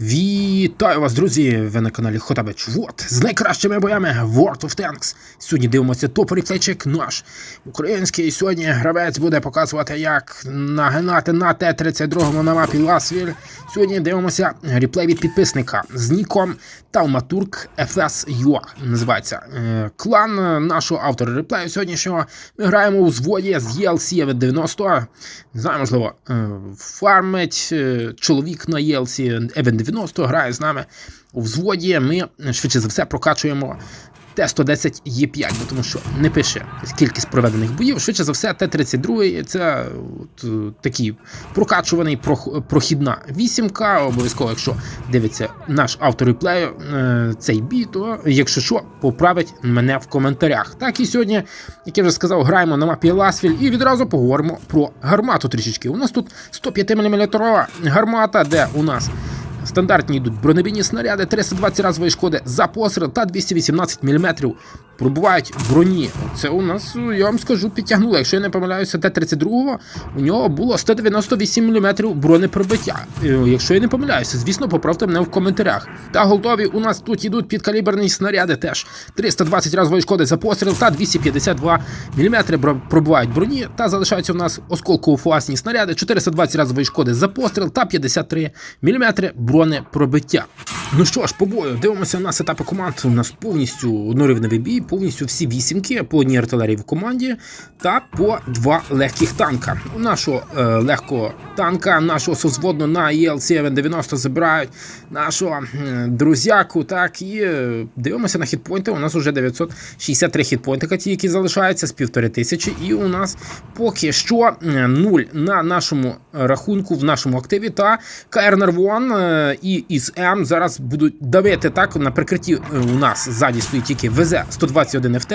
Вітаю вас, друзі! Ви на каналі Хотабич Вот з найкращими боями World of Tanks. Сьогодні дивимося топ реплейчик наш український. Сьогодні гравець буде показувати, як нагинати на Т-32 на мапі Ласвіль. Сьогодні дивимося реплей від підписника з ніком Талматурк FS.ua називається е, клан нашого автора реплею сьогоднішнього. Ми граємо у зводі з ELC від 90. Не знаю, можливо, е, фармить е, чоловік на ELC Event 90 грає з нами у взводі. Ми швидше за все прокачуємо Т-110 Є5, бо тому що не пише кількість проведених боїв. Швидше за все, Т-32 це от, е, такий прокачуваний прох- прохідна вісімка. Обов'язково, якщо дивиться наш автор реплею е, цей бій, то якщо що, поправить мене в коментарях. Так і сьогодні, як я вже сказав, граємо на мапі Ласвіль і відразу поговоримо про гармату трішечки. У нас тут 105 мм гармата, де у нас Стандартні йдуть бронебійні снаряди, 320 разової шкоди за постріл та 218 мм пробувають броні. Це у нас, я вам скажу, підтягнуло. Якщо я не помиляюся, Т-32 у нього було 198 мм бронепробиття. Е, Якщо я не помиляюся, звісно, поправте мене в коментарях. Та голтові у нас тут ідуть підкаліберні снаряди теж 320 разової шкоди за постріл та 252 мм пробувають броні. Та залишаються у нас осколково-фуасні снаряди, 420 разової шкоди за постріл та 53 мм бронепробиття. Ну що ж, по бою, дивимося на сетапи команд. У нас повністю однорівневий бій, повністю всі вісімки по одній артилерії в команді та по два легких танка. У нашого е, легкого танка, нашого созводно на ELC 90 забирають нашого е, друзяку. Так і е, дивимося на хітпойнти. У нас вже 963 хітпойнтика, ті, які залишаються з півтори тисячі. І у нас поки що нуль на нашому рахунку в нашому активі. Та КР Нарвон е, і із М зараз будуть давити так. На прикритті е, у нас ззаді стоїть тільки ВЗ-121 ФТ,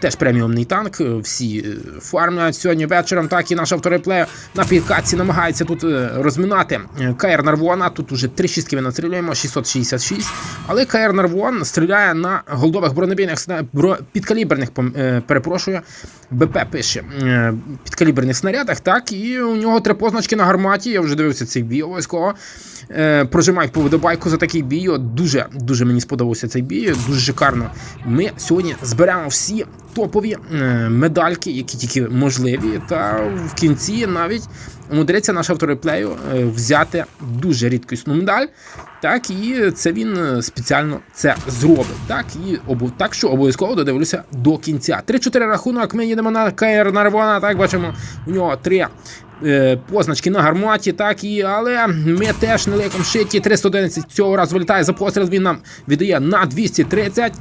теж преміумний танк. е, Всі е, фармлять сьогодні вечором. Так і наш автореплеєр на підкатці намагається тут е, розминати КР Нарвона. Тут уже три шістки ми настрілюємо, 666. Але КР Нарвон стріляє на голдових бронебійних підкаліберних, перепрошую, БП пише підкаліберних снарядах. Так, і у нього три позначки на гарматі. Я вже дивився цей бій обов'язково. Прожимають по водобайку за такий бій. Дуже дуже мені сподобався цей бій. Дуже шикарно. Ми сьогодні зберемо всі топові е, медальки, які тільки можливі. Та в кінці навіть умудриться наш автор реплею е, взяти дуже рідкісну медаль. Так, і це він е, спеціально це зробить. Так, і обов... так що обов'язково додивлюся до кінця. 3-4 рахунок. Ми їдемо на КР Нарвона. Так, бачимо, у нього три. Позначки на гарматі, так і але ми теж не ликом шиті. 311 цього разу вилітає за постріл. Він нам віддає на 230.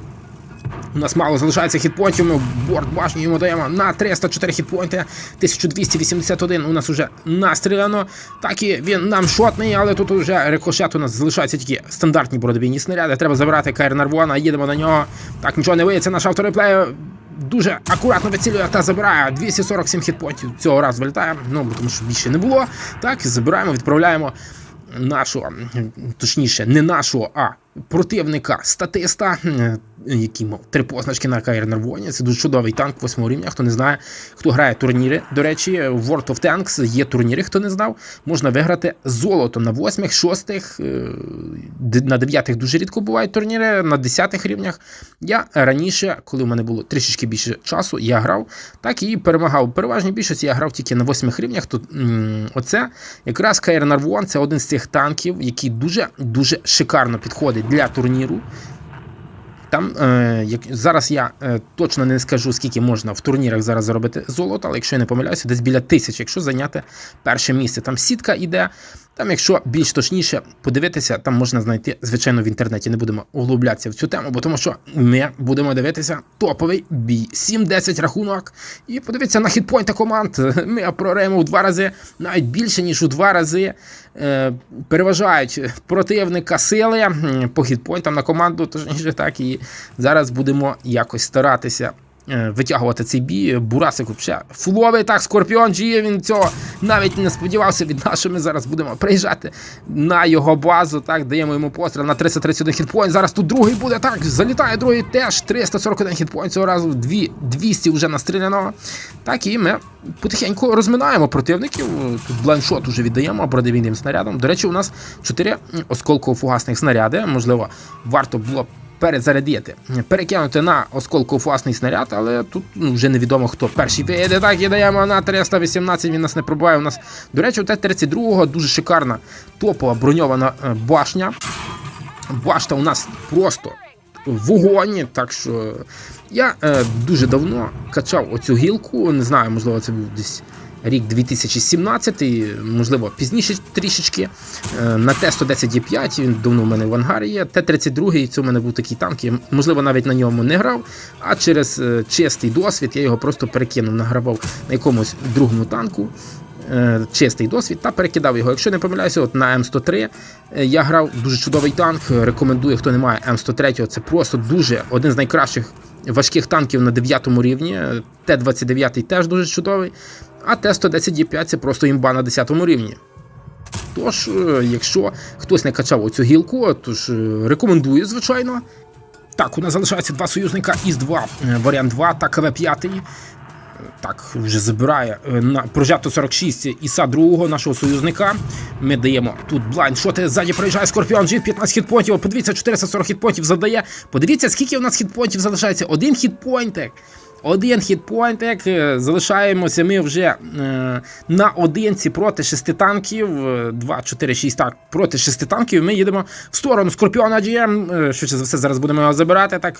У нас мало залишається хітпоінтів, ми борт башні йому даємо на 304 хітпоінти, 1281 у нас уже настріляно. Так і він нам шотний, але тут уже рикошет у нас залишаються тільки стандартні бородовійні снаряди. Треба забирати Кайр Нарвона, їдемо на нього. Так, нічого не виється, наш автореплей дуже акуратно вицілює та забирає 247 хітпоінтів. Цього разу вилітає, ну тому що більше не було. Так, забираємо, відправляємо нашого, точніше, не нашого, а противника статиста, який мав три позначки на КР Нарвоні. Це дуже чудовий танк восьмого рівня. Хто не знає, хто грає турніри. До речі, в World of Tanks є турніри, хто не знав. Можна виграти золото на восьмих, шостих, е, на дев'ятих дуже рідко бувають турніри, на десятих рівнях. Я раніше, коли в мене було трішечки більше часу, я грав, так і перемагав. В переважній більшості я грав тільки на восьмих рівнях. М, оце якраз КР Нарвон це один з цих танків, який дуже дуже шикарно підходить для турніру. Там е, як зараз я е, точно не скажу, скільки можна в турнірах зараз заробити золото, але якщо я не помиляюся, десь біля тисяч, якщо зайняти перше місце. Там сітка іде. Там, якщо більш точніше подивитися, там можна знайти, звичайно, в інтернеті. Не будемо углублятися в цю тему, бо тому що ми будемо дивитися топовий бій. 7-10 рахунок. І подивіться на хітпойнти команд. Ми програємо в два рази, навіть більше, ніж у два рази. Е, переважають противника сили по хітпойнтам на команду, точніше так. І зараз будемо якось старатися витягувати цей бій. Бурасик взагалі фуловий. Так, Скорпіон G, він цього навіть не сподівався від нас, що ми зараз будемо приїжджати на його базу. Так, даємо йому постріл на 331 хітпоінт. Зараз тут другий буде. Так, залітає другий теж 341 хітпоінт. Цього разу 200 вже настріляно. Так, і ми потихеньку розминаємо противників. Тут блайншот уже віддаємо бронебійним снарядом. До речі, у нас 4 осколково-фугасних снаряди. Можливо, варто було б перезарядити, перекинути на осколково-фугасний снаряд, але тут ну, вже невідомо хто перший вийде. Так, і даємо на 318, він нас не пробиває. У нас, до речі, у Т-32 дуже шикарна топова броньована е, башня. Башта у нас просто вогонь, так що я е, дуже давно качав оцю гілку. Не знаю, можливо, це був десь рік 2017, можливо, пізніше трішечки. Е, на Т-110Е5 він давно в мене в ангарі є. Т-32, це у мене був такий танк. Я, можливо, навіть на ньому не грав, а через е, чистий досвід я його просто перекинув, награвав на якомусь другому танку. Е, Чистий досвід та перекидав його. Якщо не помиляюся, от на М103 е, я грав дуже чудовий танк. Рекомендую, хто не має М103, це просто дуже один з найкращих важких танків на 9 рівні. Т-29 теж дуже чудовий. А Т-110Е5 це просто імба на 10 рівні. Тож, е, якщо хтось не качав оцю гілку, тож рекомендую, звичайно. Так, у нас залишається два союзника ІС-2, е, варіант 2 та КВ-5. Так, вже забирає е, на прожато 46 іса другого нашого союзника. Ми даємо тут блайнд. Що ззаді проїжджає Скорпіон G, 15 хітпонтів. Подивіться, 440 хітпонтів задає. Подивіться, скільки у нас хітпоінтів залишається. Один хітпойнтик. Один хітпойнтик. Е, Залишаємося ми вже е, на одинці проти шести танків. Е, 2, 4, 6 так. Проти шести танків. Ми їдемо в сторону Скорпіона GM. Е, Швидше за все, зараз будемо його забирати. Так.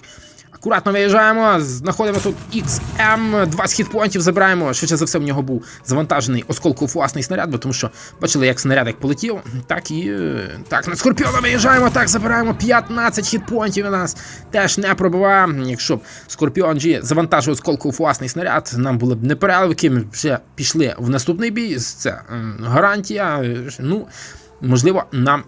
Акуратно виїжджаємо, знаходимо тут XM, 20 хітпоінтів забираємо. Швидше за все, в нього був завантажений осколково-фуасний снаряд, бо тому що бачили, як снаряд як полетів. Так і е, так, на скорпіона виїжджаємо, так, забираємо 15 хітпоінтів у нас. Теж не пробиває. Якщо б Скорпіон G завантажив осколково-фуасний снаряд, нам було б непереливки, ми вже пішли в наступний бій. Це гарантія. Е, Ну, можливо, нам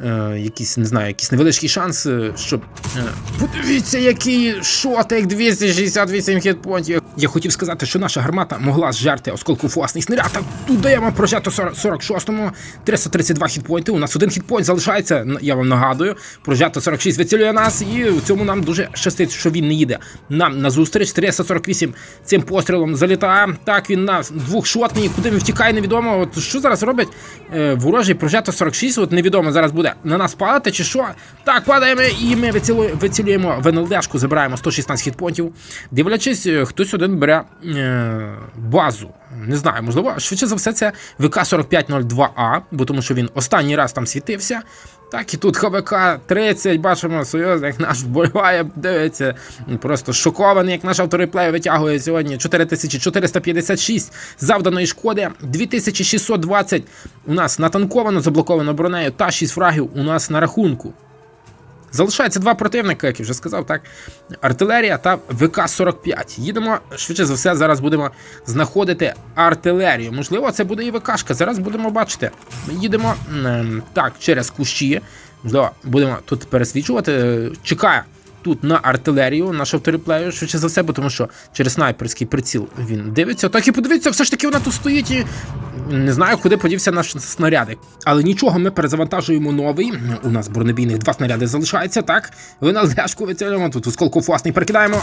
е, якийсь, не знаю, якийсь невеличкий шанс, е, щоб. Е, подивіться, який шотик 268 хітпонтів. Я хотів сказати, що наша гармата могла зжерти осколку власний снаряд. Тут даємо прожето 46-му, 332 хітпойнти. У нас один хітпойнт залишається, я вам нагадую. Прожето 46 вицілює нас, і в цьому нам дуже щастить, що він не їде. Нам на зустріч 348 цим пострілом залітає. Так, він на двохшотний, куди він втікає, невідомо. От що зараз робить е, ворожий прожето 46, от невідомо зараз буде на нас падати чи що. Так, падаємо і ми вицілюємо ВНЛДшку, забираємо 116 хітпонтів. Дивлячись, е, хтось один бере е, базу. Не знаю, можливо, швидше за все, це ВК-4502А, бо тому що він останній раз там світився. Так, і тут ХВК 30, бачимо, союзник наш вболіває, дивиться, просто шокований, як наш автореплей витягує сьогодні. 4456 завданої шкоди, 2620 у нас натанковано, заблоковано бронею. Та 6 фрагів у нас на рахунку. Залишається два противника, як я вже сказав, так. Артилерія та ВК-45. Їдемо, швидше за все, зараз будемо знаходити артилерію. Можливо, це буде і ВКшка. Зараз будемо бачити. Ми їдемо ем, так, через кущі. Можливо, будемо тут пересвічувати. Е, Чекає тут на артилерію, наш автореплею, швидше за все, бо тому що через снайперський приціл він дивиться. Так і подивіться, все ж таки вона тут стоїть і. Не знаю, куди подівся наш снарядик. Але нічого, ми перезавантажуємо новий. У нас бронебійних два снаряди залишається, так. Ви на лешку вицілюємо, тут осколку власний перекидаємо.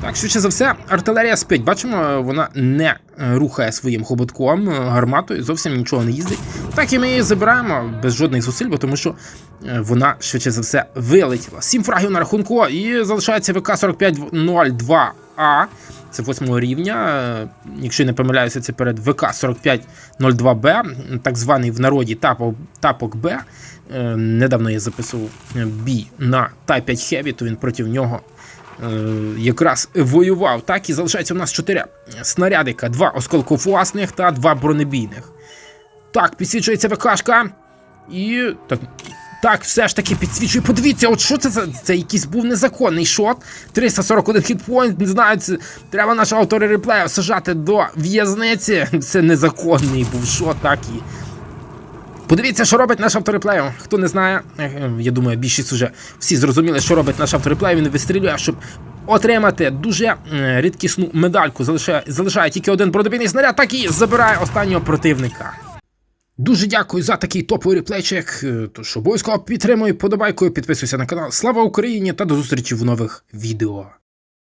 Так, швидше за все, артилерія спить. Бачимо, вона не е, рухає своїм хоботком, е, гарматою, зовсім нічого не їздить. Так і ми її забираємо без жодних зусиль, бо тому що е, вона швидше за все вилетіла. Сім фрагів на рахунку, і залишається ВК-4502А. Це восьмого рівня. Якщо я не помиляюся, це перед ВК-4502Б, так званий в народі тапок, тапок Б. Е, Недавно я записував е, бій на Type 5 Heavy, то він проти нього е, якраз воював. Так, і залишається у нас 4 снарядика, два осколковласних та два бронебійних. Так, підсвічується ВКшка. І. Так, так, все ж таки підсвічує. Подивіться, от що це за це якийсь був незаконний шот. 341 хітпоінт, не знаю, це треба нашого автора реплею сажати до в'язниці. Це незаконний був шот, так і. Подивіться, що робить наш автореплею. Хто не знає, е, е, я думаю, більшість уже всі зрозуміли, що робить наш автореплей. Він вистрілює, щоб отримати дуже е, рідкісну медальку. Залишає, залишає тільки один протибійний снаряд, так і забирає останнього противника. Дуже дякую за такий топовий реплейчик. Е, Тож обов'язково підтримуй подобайкою, підписуйся на канал. Слава Україні та до зустрічі в нових відео.